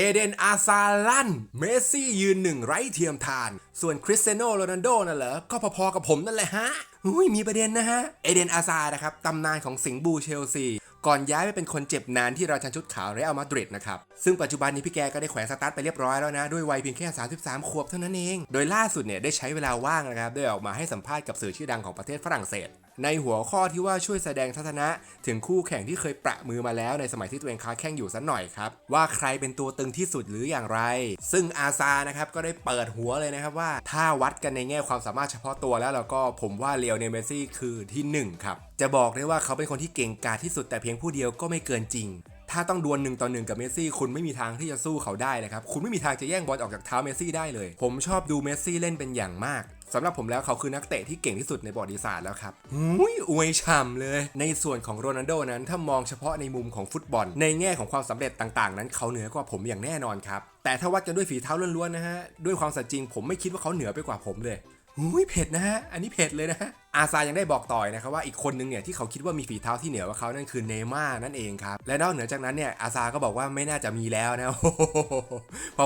เอเดนอาซาลัน เมสซี่ยืนหนึ่งไร้เทียมทาน ส่วนคริสเตียโนโรนัลโดน่ะเหรอ ก็พอๆกับผมนั่นแหละฮะอุ้ยมีประเด็นนะฮะ เอเดนอาซานะครับ ตำนานของสิงห์บูเชลซี ก่อนย้ายไปเป็นคนเจ็บนานที่ราชันชุดขาวเรอัลมาดริดนะครับ ซึ่งปัจจุบันนี้พี่แกก็ได้แขวนสตาร์ทไปเรียบร้อยแล้วนะ ด้วยวัยเพียงแค่ 33 ขวบเท่านั้นเอง โดยล่าสุดเนี่ยได้ใช้เวลาว่างนะครับได้ออกมาให้สัมภาษณ์กับสื่อชื่อดังของประเทศฝรั่งเศส ในหัวข้อที่ว่าช่วยแสดงทัศนะ ถึงคู่แข่งที่เคยประมือมาแล้วในสมัยที่ตัวเองค้าแข่งอยู่สักหน่อยครับ ว่าใครเป็นตัวตึงที่สุดหรืออย่างไร ซึ่งอาซานะครับก็ได้เปิดหัวเลยนะครับว่า ถ้าวัดกันในแง่ความสามารถเฉพาะตัวแล้วเราก็ผมว่าเลียวเนเมซี่คือที่หนึ่งครับ จะบอกได้ว่าเขาเป็นคนที่เก่งกาจที่สุดแต่เพียงผู้เดียวก็ไม่เกินจริง ถ้าต้องดวลหนึ่งต่อหนึ่งกับเมสซี่คุณไม่มีทางที่จะสู้เขาได้เลยครับ คุณไม่มีทางจะแย่งบอลออกจากเท้าเมสซี่ได้เลย ผมชอบดูเมสซี่เล่นเป็นอย่างมากสำหรับผมแล้วเขาคือนักเตะที่เก่งที่สุดในประวัติศาสตร์แล้วครับหุยอวยฉ่ำเลย ในส่วนของโรนัลโดนั้นถ้ามองเฉพาะในมุมของฟุตบอล ในแง่ของความสำเร็จต่างๆ นั้นเขาเหนือกว่าผมอย่างแน่นอนครับ แต่ถ้าวัดกันด้วยฝีเท้าล้วนๆนะฮะ ด้วยความสัตย์จริงผมไม่คิดว่าเขาเหนือไปกว่าผมเลย อุ้ยเผ็ดนะฮะ อันนี้เผ็ดเลยนะฮะ อาซายังได้บอกต่อยนะครับว่าอีกคนนึงเนี่ยที่เขาคิดว่ามีฝีเท้าที่เหนือกว่าเขานั่นคือเนย์ม่านั่นเองครับ และนอกเหนือจากนั้นเนี่ยอาซาก็บอกว่าไม่น่าจะมีแล้วนะ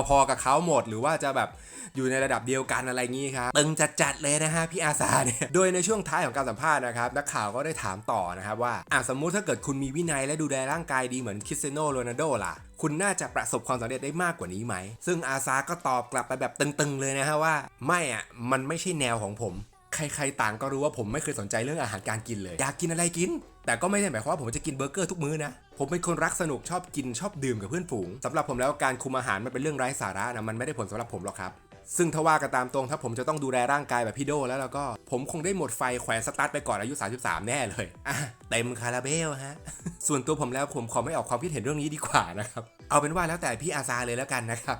พอๆกับเขาหมดหรือว่าจะแบบอยู่ในระดับเดียวกันอะไรงี้ครับตึงจัดๆเลยนะฮะพี่อาซาเนี่ยโดยในช่วงท้ายของการสัมภาษณ์นะครับนักข่าวก็ได้ถามต่อนะครับว่าอะสมมุติถ้าเกิดคุณมีวินัยและดูแลร่างกายดีเหมือนคริสเตียโนโรนัลโดล่ะ คุณน่าจะประสบความสำเร็จได้มากกว่านี้ไหม ซึ่งอาซาก็ตอบกลับไปแบบตึงๆเลยนะฮะว่า ไม่อะมันไม่ใช่แนวของผม ใครๆต่างก็รู้ว่าผมไม่เคยสนใจเรื่องอาหารการกินเลย อยากกินอะไรกิน แต่ก็ไม่ได้หมายความว่าผมจะกินเบอร์เกอร์ทุกมื้อนะผมเป็นคนรักสนุกชอบกินชอบดื่มกับเพื่อนฝูงสำหรับผมแล้วการคุมอาหารมันเป็นเรื่องไร้สาระนะมันไม่ได้ผลสำหรับผมหรอกครับ ซึ่งถ้าว่ากันตามตรงถ้าผมจะต้องดูแลร่างกายแบบพี่โดแล้วแล้วก็ ผมคงได้หมดไฟแขวนสตาร์ทไปก่อนอายุ 33 แน่เลยอะเต็มคาราเบลฮะ ส่วนตัวผมแล้วผมขอไม่ออกความคิดเห็นเรื่องนี้ดีกว่านะครับ เอาเป็นว่าแล้วแต่พี่อาซาเลยแล้วกันนะครับ